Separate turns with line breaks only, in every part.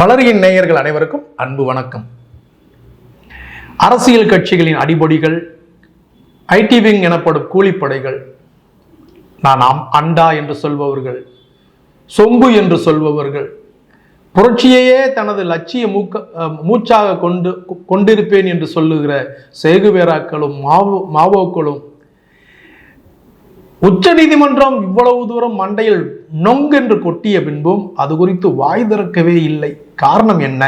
மலரியின் நேயர்கள் அனைவருக்கும் அன்பு வணக்கம். அரசியல் கட்சிகளின் அடிபொடிகள் ஐடி விங் எனப்படும் கூலிப்படைகள் நான் அண்டா என்று சொல்பவர்கள் சொம்பு என்று சொல்பவர்கள் புரட்சியையே தனது லட்சிய மூக்க மூச்சாக கொண்டு கொண்டிருப்பேன் என்று சொல்லுகிற சேகுவேராக்களும் மாவோ மாவோக்களும் உச்ச நீதிமன்றம் இவ்வளவு தூரம் மண்டையில் நொங்கென்று கொட்டிய பின்பும் அது குறித்து வாய் திறக்கவே இல்லை. காரணம் என்ன?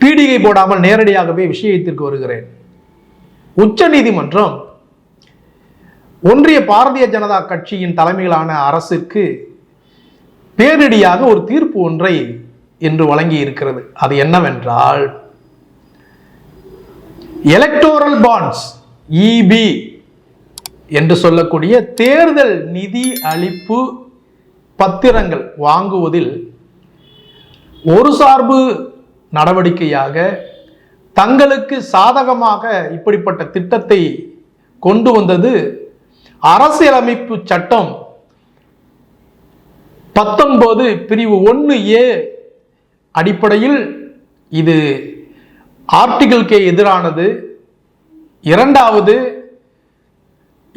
பீடிகை போடாமல் நேரடியாகவே விஷயத்திற்கு வருகிறேன். உச்ச நீதிமன்றம் ஒன்றிய பாரதிய ஜனதா கட்சியின் தலைமையிலான அரசுக்கு பேரிடியாக ஒரு தீர்ப்பு ஒன்றை என்று வழங்கி இருக்கிறது அது என்னவென்றால் எலக்டோரல் பாண்ட்ஸ் இபி என்று சொல்லக்கூடிய தேர்தல் நிதி அளிப்பு பத்திரங்கள் வாங்குவதில் ஒரு சார்பு நடவடிக்கையாக தங்களுக்கு சாதகமாக இப்படிப்பட்ட திட்டத்தை கொண்டு வந்தது அரசியலமைப்பு சட்டம். பத்தொன்பது பிரிவு ஒன்று ஏ அடிப்படையில் இது ஆர்டிகிள்கே எதிரானது. இரண்டாவது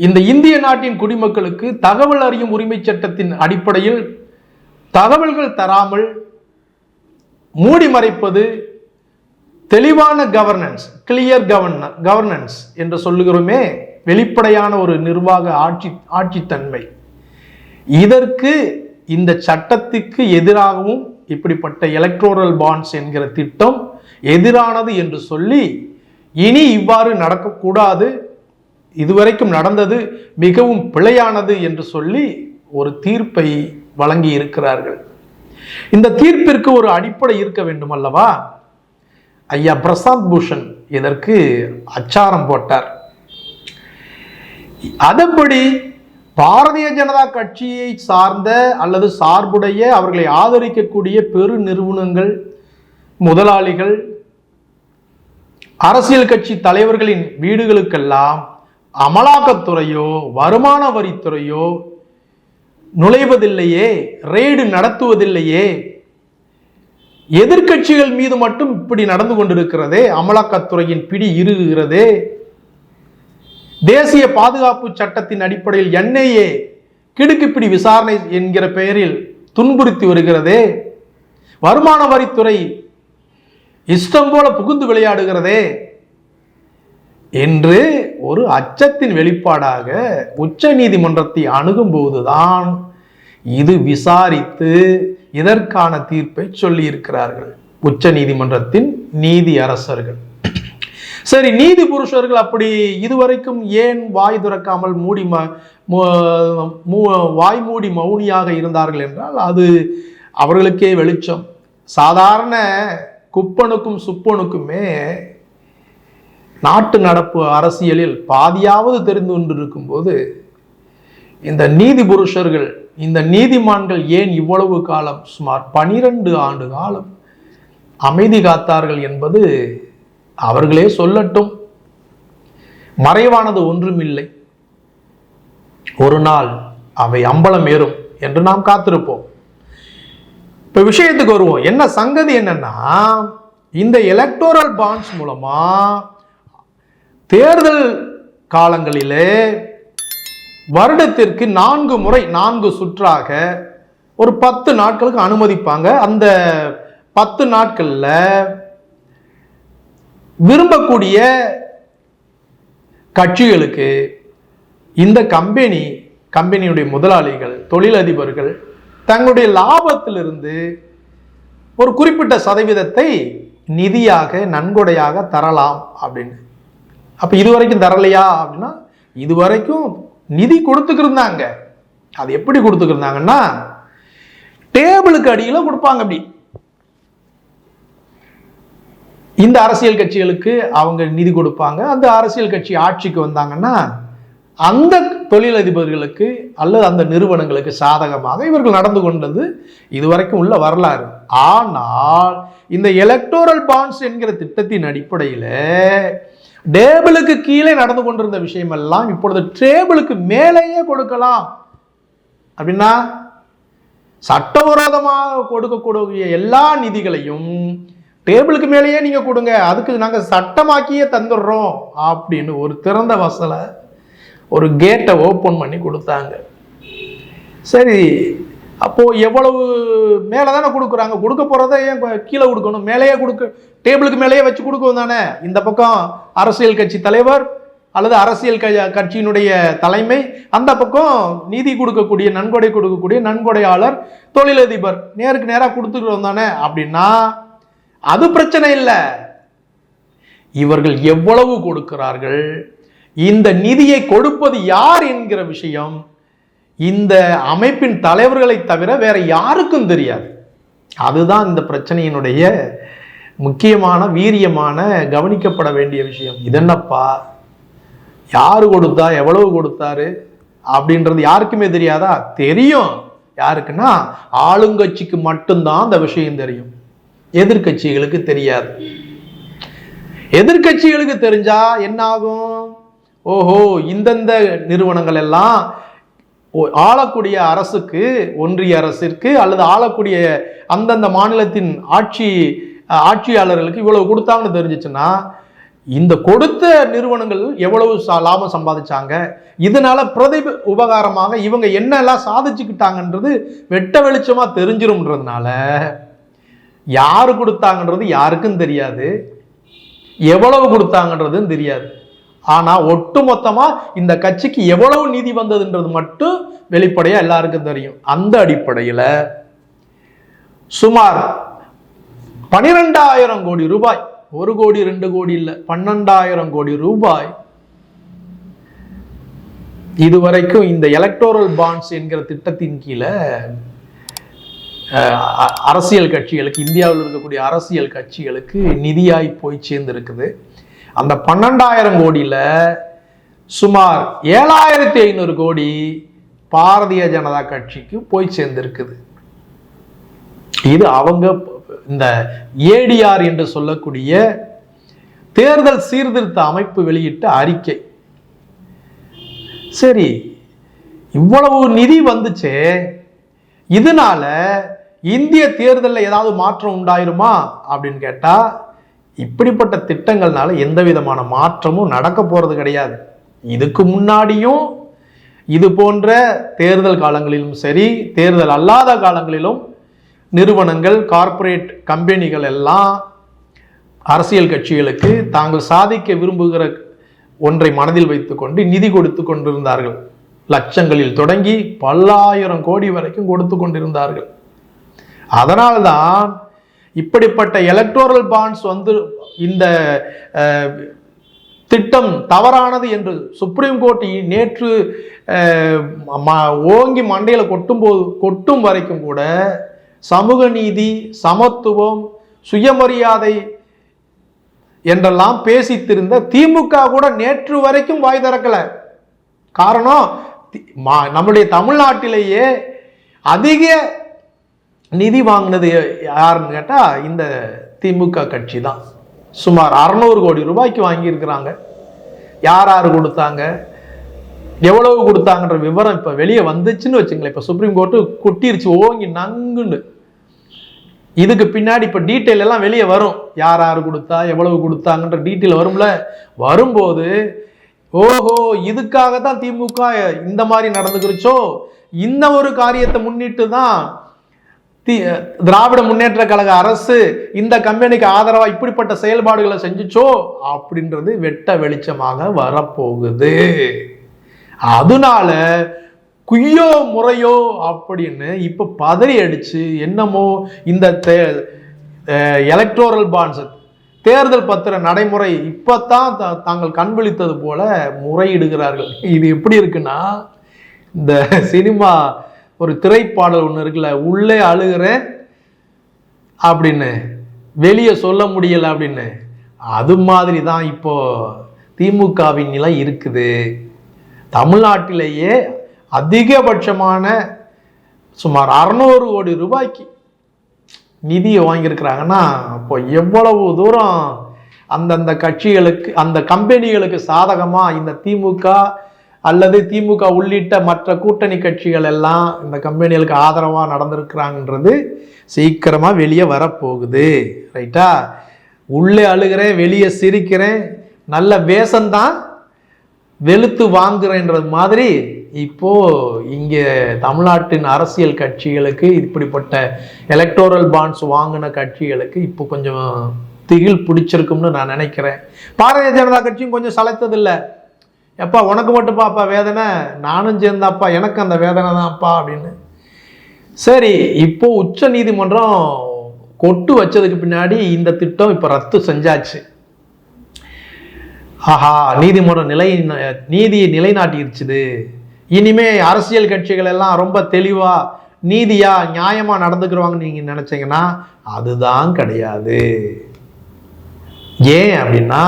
இந்த இந்திய நாட்டின் குடிமக்களுக்கு தகவல் அறியும் உரிமை சட்டத்தின் அடிப்படையில் தகவல்கள் தராமல் மூடி மறைப்பது தெளிவான கவர்னன்ஸ் கிளியர் கவர்ன கவர்னன்ஸ் என்று சொல்லுகிறோமே வெளிப்படையான ஒரு நிர்வாக ஆட்சி ஆட்சித்தன்மை. இதற்கு இந்த சட்டத்துக்கு எதிராகவும் இப்படிப்பட்ட எலக்ட்ரோரல் பாண்ட்ஸ் என்கிற திட்டம் எதிரானது என்று சொல்லி இனி இவ்வாறு நடக்கக்கூடாது இதுவரைக்கும் நடந்தது மிகவும் பிழையானது என்று சொல்லி ஒரு தீர்ப்பை வழங்கி இருக்கிறார்கள் இந்த தீர்ப்பிற்கு ஒரு அடிப்படை இருக்க வேண்டும் அல்லவா? ஐயா பிரசாந்த் பூஷன் இதற்கு அச்சாரம் போட்டார். அதன்படி பாரதிய ஜனதா கட்சியை சார்ந்த அல்லது சார்புடைய அவர்களை ஆதரிக்கக்கூடிய பெரு நிறுவனங்கள் முதலாளிகள் அரசியல் கட்சி தலைவர்களின் வீடுகளுக்கெல்லாம் அமலாக்கத்துறையோ வருமான வரித்துறையோ நுழைவதில்லையே ரெய்டு நடத்துவதில்லையே. எதிர்க்கட்சிகள் மீது மட்டும் இப்படி நடந்து கொண்டிருக்கிறதே அமலாக்கத்துறையின் பிடி இருகிறதே தேசிய பாதுகாப்பு சட்டத்தின் அடிப்படையில் என்ஐஏ கிடுக்குப்பிடி விசாரணை என்கிற பெயரில் துன்புறுத்தி வருகிறதே. வருமான வரித்துறை இஷ்டம் போல புகுந்து விளையாடுகிறதே. என்று ஒரு அச்சத்தின் வெளிப்பாடாக உச்ச நீதிமன்றத்தை அணுகும் போதுதான் இது விசாரித்து இதற்கான தீர்ப்பை சொல்லியிருக்கிறார்கள் உச்ச நீதிமன்றத்தின் நீதி அரசர்கள். சரி நீதி புருஷர்கள் அப்படி இதுவரைக்கும் ஏன் வாய் திறக்காமல் மூடி ம மூ- வாய் மூடி மௌனியாக இருந்தார்கள் என்றால் அது அவர்களுக்கே வெளிச்சம். சாதாரண குப்பனுக்கும் சுப்பனுக்குமே நாட்டு நடப்பு அரசியலில் பாதியாவது தெரிந்து கொண்டிருக்கும் போது இந்த நீதி புருஷர்கள் இந்த நீதிமான்கள் ஏன் இவ்வளவு காலம் சுமார் பனிரெண்டு ஆண்டு காலம் அமைதி காத்தார்கள் என்பது அவர்களே சொல்லட்டும். மறைவானது ஒன்றுமில்லை. ஒரு நாள் அவை அம்பலம் ஏறும் என்று நாம் காத்திருப்போம். இப்ப விஷயத்துக்கு வருவோம். என்ன சங்கதி என்னன்னா இந்த எலக்டோரல் பாண்ட்ஸ் மூலமா தேர்தல் காலங்களிலே வருடத்திற்கு நான்கு முறை நான்கு சுற்றாக ஒரு பத்து நாட்களுக்கு அனுமதிப்பாங்க. அந்த பத்து நாட்களில் விரும்பக்கூடிய கட்சிகளுக்கு இந்த கம்பெனி கம்பெனியுடைய முதலாளிகள் தொழிலதிபர்கள் தங்களுடைய லாபத்திலிருந்து ஒரு குறிப்பிட்ட சதவீதத்தை நிதியாக நன்கொடையாக தரலாம் அப்படின்னு. அப்போ இது வரைக்கும் தரலையா அப்படின்னா இது வரைக்கும் நிதி கொடுத்துக்கிருந்தாங்க. அது எப்படி கொடுத்துக்கிருந்தாங்கன்னா டேபிளுக்கு அடியில் கொடுப்பாங்க அப்படி. இந்த அரசியல் கட்சிகளுக்கு அவங்க நிதி கொடுப்பாங்க. அந்த அரசியல் கட்சி ஆட்சிக்கு வந்தாங்கன்னா அந்த தொழிலதிபர்களுக்கு அல்லது அந்த நிறுவனங்களுக்கு சாதகமாக இவர்கள் நடந்து கொண்டது இதுவரைக்கும் உள்ள வரலாறு. ஆனால் இந்த எலக்டோரல் பாண்ட்ஸ் என்கிற திட்டத்தின் அடிப்படையில் டேபிளுக்கு கீழே நடந்து கொண்டிருந்த விஷயமெல்லாம் இப்பொழுது டேபிளுக்கு மேலேயே கொடுக்கலாம். அப்படின்னா சட்டவிரோதமாக கொடுக்கக்கூடிய எல்லா நிதிகளையும் டேபிளுக்கு மேலேயே நீங்கள் கொடுங்க. அதுக்கு நாங்கள் சட்டமாக்கியே தந்துடுறோம் அப்படின்னு ஒரு திறந்த வசலை ஒரு கேட்டை ஓப்பன் பண்ணி கொடுத்தாங்க. சரி அப்போது எவ்வளவு மேலே தானே கொடுக்குறாங்க? கொடுக்க போகிறத ஏன் கீழே கொடுக்கணும்? மேலேயே கொடுக்க டேபிளுக்கு மேலேயே வச்சு கொடுக்கணும் தானே? இந்த பக்கம் அரசியல் கட்சி தலைவர் அல்லது அரசியல் க- கட்சியினுடைய தலைமை அந்த பக்கம் நிதி கொடுக்கக்கூடிய நன்கொடை கொடுக்கக்கூடிய நன்கொடையாளர் தொழிலதிபர் நேருக்கு நேராக கொடுத்துக்கிறோம் தானே? அப்படின்னா அது பிரச்சனை இல்லை. இவர்கள் எவ்வளவு கொடுக்கிறார்கள்? இந்த நிதியை கொடுப்பது யார் என்கிற விஷயம் இந்த அமைப்பின் தலைவர்களை தவிர வேற யாருக்கும் தெரியாது. அதுதான் இந்த பிரச்சனையினுடைய முக்கியமான வீரியமான கவனிக்கப்பட வேண்டிய விஷயம். இதென்னப்பா யாரு கொடுத்தா எவ்வளவு கொடுத்தாரு? அப்படின்றது யாருக்குமே தெரியாதா? தெரியும். யாருக்குன்னா ஆளுங்கட்சிக்கு மட்டும்தான் அந்த விஷயம் தெரியும். எதிர்க்கட்சிகளுக்கு தெரியாது. எதிர்க்கட்சிகளுக்கு தெரிஞ்சா என்ன ஆகும் ஓஹோ இந்தந்த நிறுவனங்கள் எல்லாம் ஆளக்கூடிய அரசுக்கு ஒன்றிய அரசிற்கு அல்லது ஆளக்கூடிய அந்தந்த மாநிலத்தின் ஆட்சி ஆட்சியாளர்களுக்கு இவ்வளவு கொடுத்தாங்கன்னு தெரிஞ்சிச்சுன்னா இந்த கொடுத்த நிறுவனங்கள் எவ்வளவு சா- லாபம் சம்பாதிச்சாங்க இதனால பிரதி உபகாரமாக இவங்க என்னெல்லாம் சாதிச்சுக்கிட்டாங்கன்றது வெட்ட வெளிச்சமா தெரிஞ்சிரும்ன்றதுனால யாரு கொடுத்தாங்கன்றது யாருக்கும் தெரியாது எவ்வளவு கொடுத்தாங்கன்றதும் தெரியாது. ஆனா ஒட்டுமொத்தமாக இந்த கட்சிக்கு எவ்வளவு நிதி வந்ததுன்றது மட்டும் வெளிப்படையா எல்லாருக்கும் தெரியும். அந்த அடிப்படையில சுமார் பனிரெண்டாயிரம் கோடி ரூபாய் ஒரு கோடி ரெண்டு கோடி இல்லை பன்னெண்டாயிரம் கோடி ரூபாய் இதுவரைக்கும் இந்த எலக்டோரல் பாண்ட்ஸ் என்கிற திட்டத்தின் கீழே அரசியல் கட்சிகளுக்கு இந்தியாவில் இருக்கக்கூடிய அரசியல் கட்சிகளுக்கு நிதியாய் போய் சேர்ந்திருக்குது. அந்த பன்னெண்டாயிரம் கோடியில் சுமார் ஏழாயிரத்தி ஐநூறு கோடி பாரதிய ஜனதா கட்சிக்கு போய் சேர்ந்திருக்குது. இது அவங்க இந்த ஏடிஆர் என்று சொல்லக்கூடிய தேர்தல் சீர்திருத்த அமைப்பு வெளியிட்ட அறிக்கை. சரி இவ்வளவு நிதி வந்துச்சே இதனால இந்திய தேர்தலில் ஏதாவது மாற்றம் உண்டாயிருமா அப்படின்னு கேட்டால் இப்படிப்பட்ட திட்டங்கள்னால எந்த விதமான மாற்றமும் நடக்க போகிறது கிடையாது. இதுக்கு முன்னாடியும் இது போன்ற தேர்தல் காலங்களிலும் சரி தேர்தல் அல்லாத காலங்களிலும் நிறுவனங்கள் கார்ப்பரேட் கம்பெனிகள் எல்லாம் அரசியல் கட்சிகளுக்கு தாங்கள் சாதிக்க விரும்புகிற ஒன்றை மனதில் வைத்துக்கொண்டு நிதி கொடுத்து கொண்டிருந்தார்கள். லட்சங்களில் தொடங்கி பல்லாயிரம் கோடி வரைக்கும் கொடுத்து கொண்டிருந்தார்கள். அதனால்தான் இப்படிப்பட்ட எலக்டோரல் பாண்ட்ஸ் வந்து இந்த திட்டம் தவறானது என்று சுப்ரீம் கோர்ட் நேற்று ம- ஓங்கி மண்டையில் கொட்டும்போது கொட்டும் வரைக்கும் கூட சமூக நீதி சமத்துவம் சுயமரியாதை என்றெல்லாம் பேசித்திருந்த திமுக கூட நேற்று வரைக்கும் வாய் திறக்கலை. காரணம் நம்முடைய தமிழ்நாட்டிலேயே அதிக நிதி வாங்கினது யாருன்னு கேட்டால் இந்த திமுக கட்சி தான் சுமார் அறநூறு கோடி ரூபாய்க்கு வாங்கியிருக்கிறாங்க. யார் யார் கொடுத்தாங்க? எவ்வளவு கொடுத்தாங்கன்ற விவரம் இப்போ வெளியே வந்துச்சுன்னு வச்சுங்களேன். இப்போ சுப்ரீம் கோர்ட்டு கொட்டிருச்சு ஓங்கி நங்குன்னு இதுக்கு பின்னாடி இப்போ டீட்டெயில் எல்லாம் வெளியே வரும். யார் யார் கொடுத்தா எவ்வளவு கொடுத்தாங்கன்ற டீட்டெயில் வரும்ல. வரும்போது ஓஹோ இதுக்காக தான் திமுக இந்த மாதிரி நடந்துக்கிருச்சோ? இந்த ஒரு காரியத்தை முன்னிட்டு தான் தி திராவிட முன்னேற்ற கழக அரசு இந்த கம்பெனிக்கு ஆதரவாக இப்படிப்பட்ட செயல்பாடுகளை செஞ்சுச்சோ? அப்படின்றது வெட்ட வெளிச்சமாக வரப்போகுது. அதனால குய்யோ முறையோ அப்படின்னு இப்போ பதறி அடிச்சு என்னமோ இந்த தே எலக்ட்ரோரல் பாண்ட்ஸ் தேர்தல் பத்திர நடைமுறை இப்போ தான் தாங்கள் கண் விழித்தது போல முறையிடுகிறார்கள். இது எப்படி இருக்குன்னா இந்த சினிமா ஒரு திரைப்பாடல் ஒன்று இருக்குல்ல உள்ளே அழுகிறேன் அப்படின்னு. வெளியே சொல்ல முடியல அப்படின்னு. அது மாதிரி தான் இப்போ திமுகவின் நிலை இருக்குது. தமிழ்நாட்டிலேயே அதிகபட்சமான சுமார் அறநூறு கோடி ரூபாய்க்கு நிதியை வாங்கியிருக்கிறாங்கன்னா அப்போ எவ்வளவு தூரம் அந்தந்த கட்சிகளுக்கு அந்த கம்பெனிகளுக்கு சாதகமாக இந்த திமுக அல்லது திமுக உள்ளிட்ட மற்ற கூட்டணி கட்சிகள் எல்லாம் இந்த கம்பெனிகளுக்கு ஆதரவாக நடந்திருக்கிறாங்கன்றது சீக்கிரமாக வெளியே வரப்போகுது. ரைட்டா? உள்ளே அழுகிறேன் வெளியே சிரிக்கிறேன் நல்ல வேஷம்தான் வெளுத்து வாங்குறேன்றது மாதிரி இப்போது இங்கே தமிழ்நாட்டின் அரசியல் கட்சிகளுக்கு இப்படிப்பட்ட எலக்டோரல் பாண்ட்ஸ் வாங்கின கட்சிகளுக்கு இப்போ கொஞ்சம் திகில் பிடிச்சிருக்கும்னு நான் நினைக்கிறேன். பாரதிய ஜனதா கட்சியும் கொஞ்சம் சளைத்ததில்லை. எப்பா உனக்கு மட்டும் பாப்பா வேதனை? நானும் சேர்ந்தாப்பா எனக்கு அந்த வேதனை தான்ப்பா அப்படின்னு. சரி இப்போ உச்ச நீதிமன்றம் கொட்டு வச்சதுக்கு பின்னாடி இந்த திட்டம் இப்போ ரத்து செஞ்சாச்சு. ஆஹா நீதிமன்றம் நிலை நீதியை நிலைநாட்டிருச்சுது. இனிமே அரசியல் கட்சிகள் எல்லாம் ரொம்ப தெளிவாக நீதியா நியாயமாக நடந்துக்கிறவாங்கன்னு நீங்க நினைச்சீங்கன்னா அதுதான் கிடையாது. ஏன் அப்படின்னா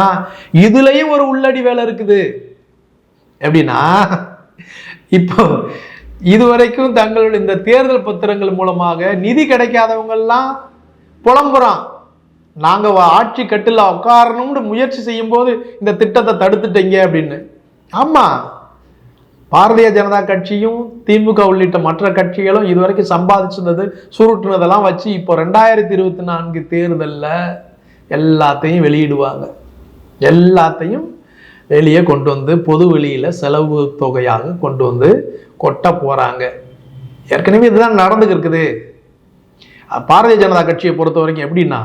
இதுலயும் ஒரு உள்ளடி வேலை இருக்குது. எப்படின்னா இப்போ இதுவரைக்கும் தங்களுடைய இந்த தேர்தல் பத்திரங்கள் மூலமாக நிதி கிடைக்காதவங்கெல்லாம் புலம்புறான். நாங்கள் ஆட்சி கட்டில் உட்காரணும்னு முயற்சி செய்யும்போது இந்த திட்டத்தை தடுத்துட்டீங்க அப்படின்னு. ஆமாம் பாரதிய ஜனதா கட்சியும் திமுக உள்ளிட்ட மற்ற கட்சிகளும் இதுவரைக்கும் சம்பாதிச்சிருந்தது சுருட்டுனதெல்லாம் வச்சு இப்போ ரெண்டாயிரத்தி இருபத்தி நான்கு தேர்தலில் எல்லாத்தையும் வெளியிடுவாங்க. எல்லாத்தையும் வெளியே கொண்டு வந்து பொது வெளியில் செலவு தொகையாக கொண்டு வந்து கொட்ட போகிறாங்க ஏற்கனவே இதுதான் நடந்துக்கு இருக்குது. பாரதிய ஜனதா கட்சியை பொறுத்த வரைக்கும் எப்படின்னா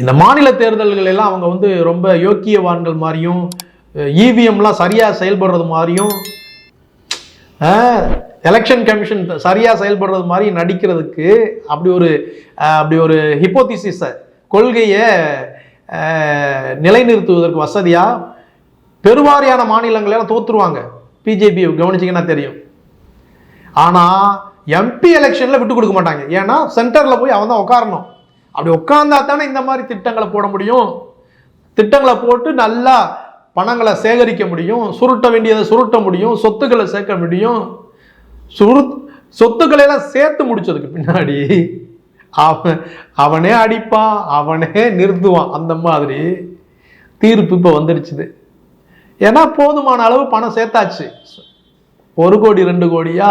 இந்த மாநில தேர்தல்கள் எல்லாம் அவங்க வந்து ரொம்ப யோக்கியவான்கள் மாதிரியும் இவிஎம்லாம் சரியாக செயல்படுறது மாதிரியும் எலெக்ஷன் கமிஷன் சரியாக செயல்படுறது மாதிரி நடிக்கிறதுக்கு அப்படி ஒரு அப்படி ஒரு ஹிப்போதிசிஸை கொள்கையை நிலைநிறுத்துவதற்கு வசதியாக பெருவாரியான மாநிலங்களெல்லாம் தோற்றுருவாங்க பிஜேபி கவனிச்சிங்கன்னா தெரியும். ஆனால் எம்பி எலெக்ஷனில் விட்டு கொடுக்க மாட்டாங்க. ஏன்னா சென்டரில் போய் அவன் தான் உட்காரணும் அப்படி உட்காந்தா தானே இந்த மாதிரி திட்டங்களை போட முடியும்? திட்டங்களை போட்டு நல்லா பணங்களை சேகரிக்க முடியும். சுருட்ட வேண்டியதை சுருட்ட முடியும். சொத்துக்களை சேர்க்க முடியும். சுரு சொத்துக்களை எல்லாம் சேர்த்து முடிச்சதுக்கு பின்னாடி அவன் அவனே அடிப்பான் அவனே நிறுத்துவான். அந்த மாதிரி தீர்ப்பு இப்போ வந்துருச்சுது. ஏன்னா போதுமான அளவு பணம் சேர்த்தாச்சு. ஒரு கோடி ரெண்டு கோடியா?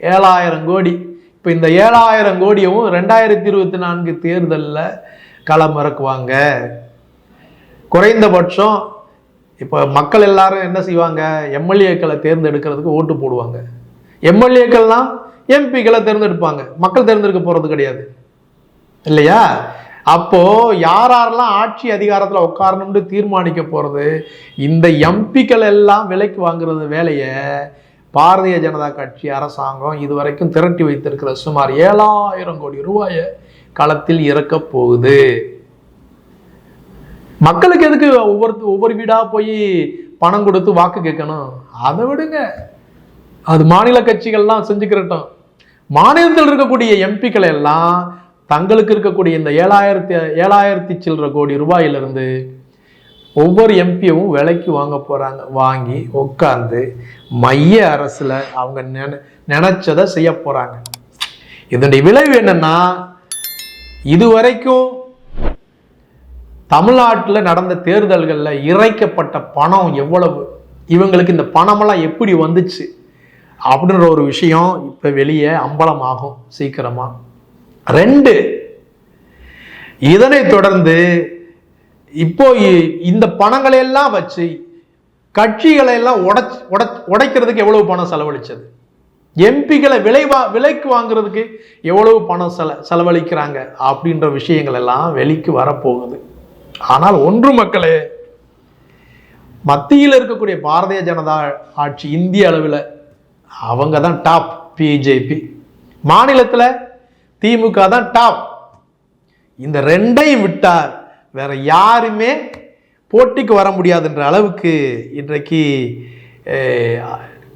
ஏழாயிரம் கோடி. இப்போ இந்த ஏழாயிரம் கோடியவும் ரெண்டாயிரத்தி இருபத்தி நான்கு தேர்தலில் களமிறக்குவாங்க குறைந்தபட்சம் இப்போ மக்கள் எல்லாரும் என்ன செய்வாங்க? எம்எல்ஏக்களை தேர்ந்தெடுக்கிறதுக்கு ஓட்டு போடுவாங்க. எம்எல்ஏக்கள்லாம் எம்பிக்களை தேர்ந்தெடுப்பாங்க. மக்கள் தேர்ந்தெடுக்க போகிறது கிடையாது. இல்லையா? அப்போ யாரெல்லாம் ஆட்சி அதிகாரத்தில் உட்காரணும்னு தீர்மானிக்க போறது இந்த எம்பிக்கள் எல்லாம் விலைக்கு வாங்குறது வேலையை பாரதிய ஜனதா கட்சி அரசாங்கம் இதுவரைக்கும் திரட்டி வைத்திருக்கிற சுமார் ஏழாயிரம் கோடி ரூபாயை களத்தில் இறக்க போகுது. மக்களுக்கு எதுக்கு ஒவ்வொரு ஒவ்வொரு வீடாக போய் பணம் கொடுத்து வாக்கு கேட்கணும்? அதை விடுங்க. அது மாநில கட்சிகள்லாம் செஞ்சுக்கிறட்டும் மாநிலத்தில் இருக்கக்கூடிய எம்பிக்களை எல்லாம் தங்களுக்கு இருக்கக்கூடிய இந்த ஏழாயிரத்தி ஏழாயிரத்தி சில்லற கோடி ரூபாயிலிருந்து ஒவ்வொரு எம்பியும் விலைக்கு வாங்க போகிறாங்க வாங்கி உட்காந்து மைய அரசில் அவங்க நினை நினச்சதை செய்ய போகிறாங்க இதனுடைய விளைவு என்னென்னா இதுவரைக்கும் தமிழ்நாட்டில் நடந்த தேர்தல்களில் இறைக்கப்பட்ட பணம் எவ்வளவு இவங்களுக்கு இந்த பணமெல்லாம் எப்படி வந்துச்சு? அப்படின்ற ஒரு விஷயம் இப்போ வெளியே அம்பலமாகும் சீக்கிரமாக ரெண்டு. இதனைத் தொடர்ந்து இப்போ இந்த பணங்களை எல்லாம் வச்சு கட்சிகளை எல்லாம் உடைச் உடச் உடைக்கிறதுக்கு எவ்வளவு பணம் செலவழிச்சது? எம்பிக்களை விலை வா விலைக்கு வாங்குறதுக்கு எவ்வளவு பணம் செல செலவழிக்கிறாங்க அப்படின்ற விஷயங்கள் எல்லாம் வெளிக்கு வரப்போகுது. ஆனால் ஒன்று மக்களே மத்தியில் இருக்கக்கூடிய பாரதிய ஜனதா ஆட்சி இந்திய அளவில் அவங்க தான் டாப் பிஜேபி மாநிலத்தில் திமுக தான் டாப் இந்த ரெண்டையும் விட்டால் வேற யாருமே போட்டிக்கு வர முடியாதுன்ற அளவுக்கு இன்றைக்கு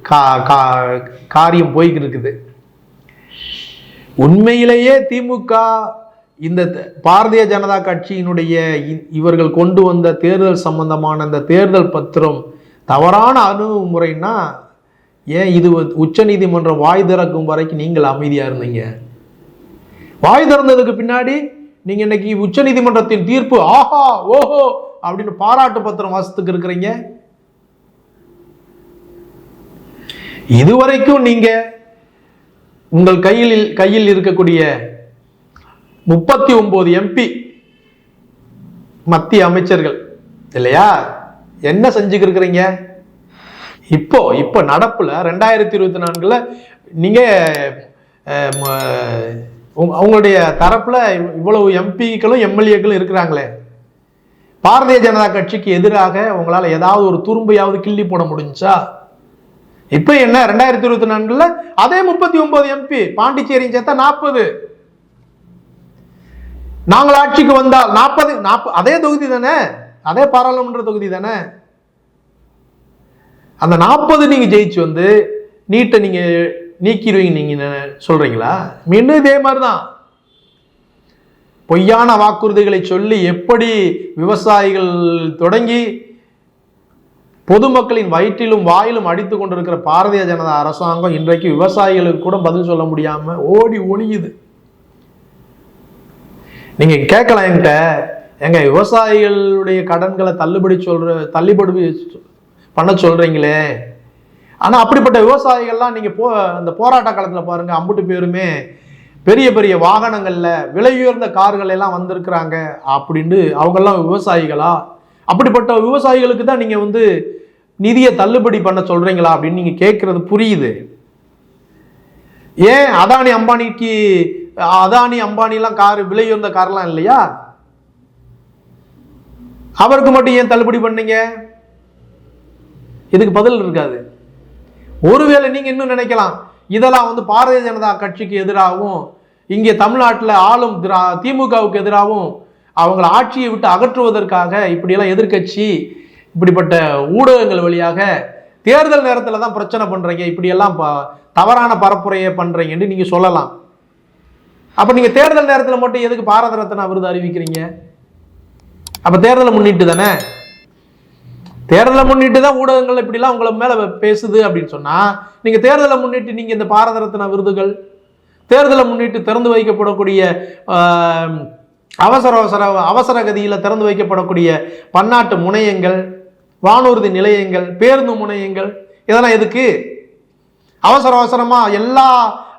கா- கா- காரியம் போய்கிட்டு இருக்குது. உண்மையிலேயே திமுக இந்த த- பாரதிய ஜனதா கட்சியினுடைய இ- இவர்கள் கொண்டு வந்த தேர்தல் சம்பந்தமான இந்த தேர்தல் பத்திரம் தவறான அணுகுமுறைன்னா ஏன் இது உச்ச நீதிமன்றம் வாய் திறக்கும் வரைக்கும் நீங்கள் அமைதியாக இருந்தீங்க? வாய் திறந்ததுக்கு பின்னாடி நீங்க இன்னைக்கு உச்ச நீதிமன்றத்தின் தீர்ப்பு ஆஹா ஓஹோ அப்படின்னு பாராட்டு பத்திரம் வாசத்துக்கு இருக்கிறீங்க. இதுவரைக்கும் நீங்க உங்கள் கையில் கையில் இருக்கக்கூடிய முப்பத்தி ஒன்பது எம்பி மத்திய அமைச்சர்கள் இல்லையா? என்ன செஞ்சுக்கிருக்கிறீங்க இப்போ இப்போ நடப்புல ரெண்டாயிரத்தி இருபத்தி நான்குல நீங்க அவங்களுடைய தரப்புல இவ்வளவு எம்பிக்களும் எம்எல்ஏக்களும் இருக்கிறாங்களே. பாரதிய ஜனதா கட்சிக்கு எதிராக உங்களால் ஏதாவது ஒரு துரும்பையாவது கிள்ளி போட முடிஞ்சா? இப்போ என்ன ரெண்டாயிரத்தி இருபத்தி நான்குல அதே முப்பத்தி ஒன்பது எம்பி பாண்டிச்சேரியும் சேர்த்தா நாற்பது. நாங்கள் ஆட்சிக்கு வந்தால் நாற்பது நாற்பது அதே தொகுதி தானே? அதே பாராளுமன்ற தொகுதி தானே? அந்த நாற்பது நீங்க ஜெயிச்சு வந்து நீட்டை நீங்க நீக்கிடுவீங்க நீங்கள் சொல்கிறீங்களா மீண்டும் இதே மாதிரிதான். பொய்யான வாக்குறுதிகளை சொல்லி எப்படி விவசாயிகள் தொடங்கி பொதுமக்களின் வயிற்றிலும் வாயிலும் அடித்து கொண்டிருக்கிற பாரதிய ஜனதா அரசாங்கம் இன்றைக்கு விவசாயிகளுக்கு கூட பதில் சொல்ல முடியாமல் ஓடி ஒளியுது. நீங்கள் கேட்கலாம் என்கிட்ட. எங்க விவசாயிகளுடைய கடன்களை தள்ளுபடி சொல்ற தள்ளுபடி பண்ண சொல்றீங்களே. ஆனால் அப்படிப்பட்ட விவசாயிகள்லாம் நீங்கள் போ அந்த போராட்ட காலத்தில் பாருங்கள் அம்புட்டு பேருமே பெரிய பெரிய வாகனங்களில் விலையுயர்ந்த கார்கள் எல்லாம் வந்திருக்கிறாங்க அப்படின்னு அவங்கெல்லாம் விவசாயிகளா? அப்படிப்பட்ட விவசாயிகளுக்கு தான் நீங்கள் வந்து நிதியை தள்ளுபடி பண்ண சொல்கிறீங்களா அப்படின்னு நீங்கள் கேட்குறது புரியுது. ஏன் அதானி அம்பானிக்கு அதானி அம்பானிலாம் கார் விலையுயர்ந்த கார்லாம் இல்லையா? அவருக்கு மட்டும் ஏன் தள்ளுபடி பண்ணீங்க? இதுக்கு பதில் இருக்காது. ஒருவேளை நீங்க இன்னும் நினைக்கலாம் இதெல்லாம் வந்து பாரதிய ஜனதா கட்சிக்கு எதிராகவும் இங்கே தமிழ்நாட்டில் ஆளும் திரா- திமுகவுக்கு எதிராகவும் அவங்களை ஆட்சியை விட்டு அகற்றுவதற்காக இப்படியெல்லாம் எதிர்க்கட்சி இப்படிப்பட்ட ஊடகங்கள் வழியாக தேர்தல் நேரத்தில் தான் பிரச்சனை பண்ணுறீங்க இப்படியெல்லாம் ப- தவறான பரப்புரையை பண்ணுறீங்கன்னு நீங்கள் சொல்லலாம். அப்போ நீங்கள் தேர்தல் நேரத்தில் மட்டும் எதுக்கு பாரத ரத்னா விருது அறிவிக்கிறீங்க? அப்போ தேர்தலை முன்னிட்டு தானே? தேர்தலை முன்னிட்டு தான் ஊடகங்கள் இப்படிலாம் உங்களை மேல பேசுது அப்படின்னு சொன்னா நீங்க தேர்தலை முன்னிட்டு நீங்க இந்த பாரத ரத்ன விருதுகள் தேர்தலை முன்னிட்டு திறந்து வைக்கப்படக்கூடிய அவசர அவசர அவசர கதியில் திறந்து வைக்கப்படக்கூடிய பன்னாட்டு முனையங்கள் வானூர்தி நிலையங்கள் பேருந்து முனையங்கள் இதெல்லாம் எதுக்கு? அவசர அவசரமா எல்லா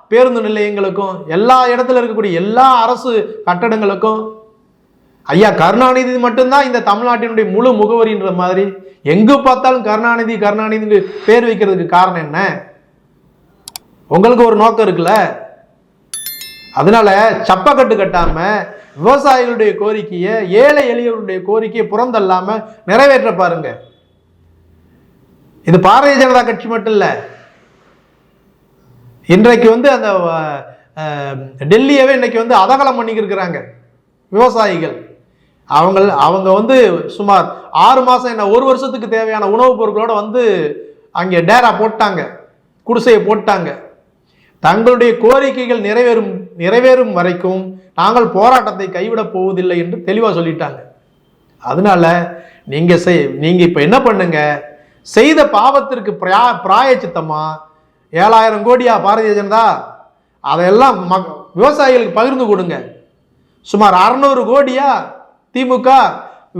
பேருந்து நிலையங்களுக்கும் எல்லா இடத்துல இருக்கக்கூடிய எல்லா அரசு கட்டடங்களுக்கும் ஐயா கருணாநிதி மட்டும்தான் இந்த தமிழ்நாட்டினுடைய முழு முகவரின்ற மாதிரி. எங்கு பார்த்தாலும் கருணாநிதி கருணாநிதி பேர் வைக்கிறதுக்கு காரணம் என்ன? உங்களுக்கு ஒரு நோக்கம் இருக்குல்ல? அதனால சப்பக்கட்டு கட்டாம விவசாயிகளுடைய கோரிக்கையை ஏழை எளியவருடைய கோரிக்கையை புறந்தல்லாம நிறைவேற்ற பாருங்க. இது பாரதிய ஜனதா கட்சி மட்டும் இல்ல. இன்றைக்கு வந்து அந்த டெல்லியவே இன்னைக்கு வந்து அதகலம் பண்ணிக்கிருக்கிறாங்க விவசாயிகள். அவங்க அவங்க வந்து சுமார் ஆறு மாதம் என்ன ஒரு வருஷத்துக்கு தேவையான உணவுப் பொருட்களோட வந்து அங்கே டேரா போட்டாங்க குடிசையை போட்டாங்க. தங்களுடைய கோரிக்கைகள் நிறைவேறும் நிறைவேறும் வரைக்கும் நாங்கள் போராட்டத்தை கைவிடப் போவதில்லை என்று தெளிவாக சொல்லிட்டாங்க. அதனால நீங்கள் செய் நீங்கள் இப்போ என்ன பண்ணுங்க? செய்த பாவத்திற்கு பிரா பிராயச்சித்தமா? ஏழாயிரம் கோடியா பாரதிய ஜனதா? அதையெல்லாம் மக் விவசாயிகளுக்கு பகிர்ந்து கொடுங்க. சுமார் அறநூறு கோடியா திமுக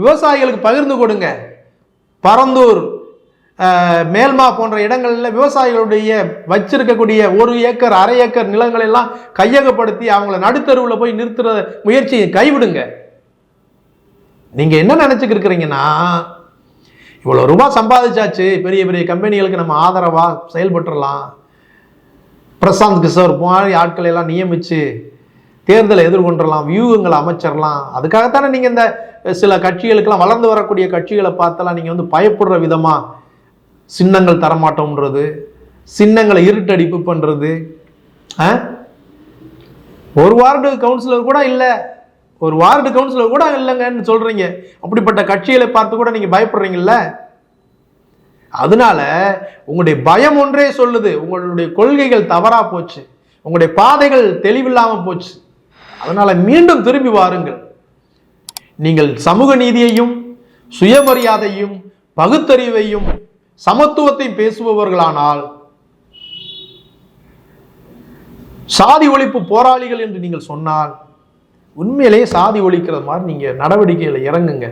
விவசாயிகளுக்கு பகிர்ந்து கொடுங்க. பரந்தூர் மேல்மா போன்ற இடங்களில் விவசாயிகளுடைய வச்சிருக்கக்கூடிய ஒரு ஏக்கர் அரை ஏக்கர் நிலங்களை எல்லாம் கையகப்படுத்தி அவங்கள நடுத்தருவில் போய் நிறுத்துற முயற்சியை கைவிடுங்க. நீங்கள் என்ன நினைச்சுக்கிட்டு இருக்கிறீங்கன்னா ரூபாய் சம்பாதிச்சாச்சு பெரிய பெரிய கம்பெனிகளுக்கு நம்ம ஆதரவாக செயல்பட்டுறலாம். பிரசாந்த் கிஷோர் மாதிரி ஆட்களை எல்லாம் நியமித்து தேர்தலை எதிர்கொண்டுடலாம் வியூகங்களை அமைச்சிடலாம் அதுக்காகத்தானே நீங்கள் இந்த சில கட்சிகளுக்கெல்லாம் வளர்ந்து வரக்கூடிய கட்சிகளை பார்த்தெல்லாம் நீங்கள் வந்து பயப்படுற விதமாக சின்னங்கள் தரமாட்டோம்ன்றது சின்னங்களை இருட்டடிப்பு பண்ணுறது ஆ? ஒரு வார்டு கவுன்சிலர் கூட இல்லை. ஒரு வார்டு கவுன்சிலர் கூட இல்லைங்கன்னு சொல்கிறீங்க அப்படிப்பட்ட கட்சிகளை பார்த்து கூட நீங்கள் பயப்படுறீங்கல்ல? அதனால உங்களுடைய பயம் ஒன்றே சொல்லுது. உங்களுடைய கொள்கைகள் தவறாக போச்சு. உங்களுடைய பாதைகள் தெளிவில்லாமல் போச்சு. அதனால மீண்டும் திரும்பி வாருங்கள். நீங்கள் சமூக நீதியையும் சுயமரியாதையும் பகுத்தறிவையும் சமத்துவத்தையும் பேசுபவர்களானால் சாதி ஒழிப்பு போராளிகள் என்று நீங்கள் சொன்னால் உண்மையிலேயே சாதி ஒழிக்கிற மாதிரி நீங்க நடவடிக்கைகளை இறங்குங்க.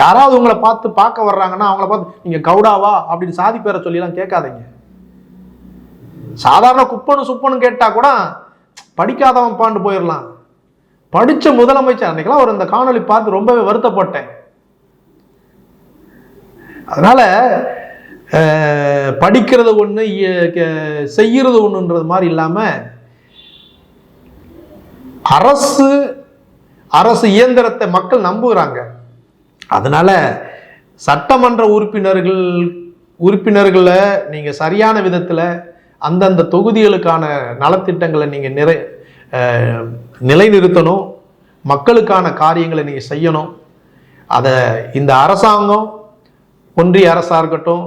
யாராவது உங்களை பார்த்து பார்க்க வர்றாங்கன்னா அவங்கள பார்த்து நீங்க கவுடாவா அப்படின்னு சாதி பேரை சொல்லிலாம் கேட்காதீங்க. சாதாரண குப்பனு சுப்பனு கேட்டா கூட படிக்காதவன் பாண்டு போயிடலாம் படித்த முதலமைச்சர் அன்றைக்கெல்லாம் ஒரு இந்த காணொளி பார்த்து ரொம்பவே வருத்தப்பட்டேன். அதனால் படிக்கிறது ஒன்று செய்கிறது ஒன்றுன்றது மாதிரி இல்லாமல் அரசு அரசு இயந்திரத்தை மக்கள் நம்புகிறாங்க. அதனால சட்டமன்ற உறுப்பினர்கள் உறுப்பினர்களை நீங்கள் சரியான விதத்தில் அந்தந்த தொகுதிகளுக்கான நலத்திட்டங்களை நீங்கள் நிறை நிலைநிறுத்தணும். மக்களுக்கான காரியங்களை நீங்கள் செய்யணும். அதை இந்த அரசாங்கம் ஒன்றிய அரசாக இருக்கட்டும்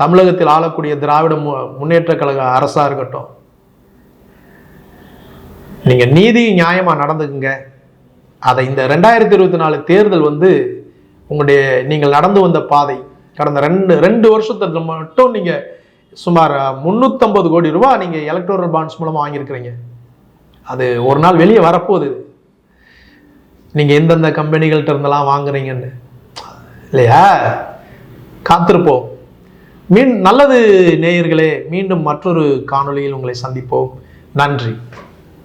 தமிழகத்தில் ஆளக்கூடிய திராவிட மு முன்னேற்ற கழக அரசாக இருக்கட்டும். நீங்கள் நீதி நியாயமாக நடந்துக்குங்க. அதை இந்த ரெண்டாயிரத்தி இருபத்தி நாலு தேர்தல் வந்து உங்களுடைய நீங்கள் நடந்து வந்த பாதை கடந்த ரெண்டு ரெண்டு வருஷத்துக்கு மட்டும் நீங்கள் சுமார் முந்நூற்றம்பது கோடி ரூபா நீங்கள் எலக்ட்ரோரல் பாண்ட்ஸ் மூலமாக வாங்கியிருக்கிறீங்க. அது ஒரு நாள் வெளியே வரப்போகுது. நீங்கள் எந்தெந்த கம்பெனிகள்கிட்ட இருந்தெல்லாம் வாங்குறீங்கன்னு. இல்லையா? காத்திருப்போம். மீன் நல்லது நேயர்களே மீண்டும் மற்றொரு காணொலியில் உங்களை சந்திப்போம். நன்றி.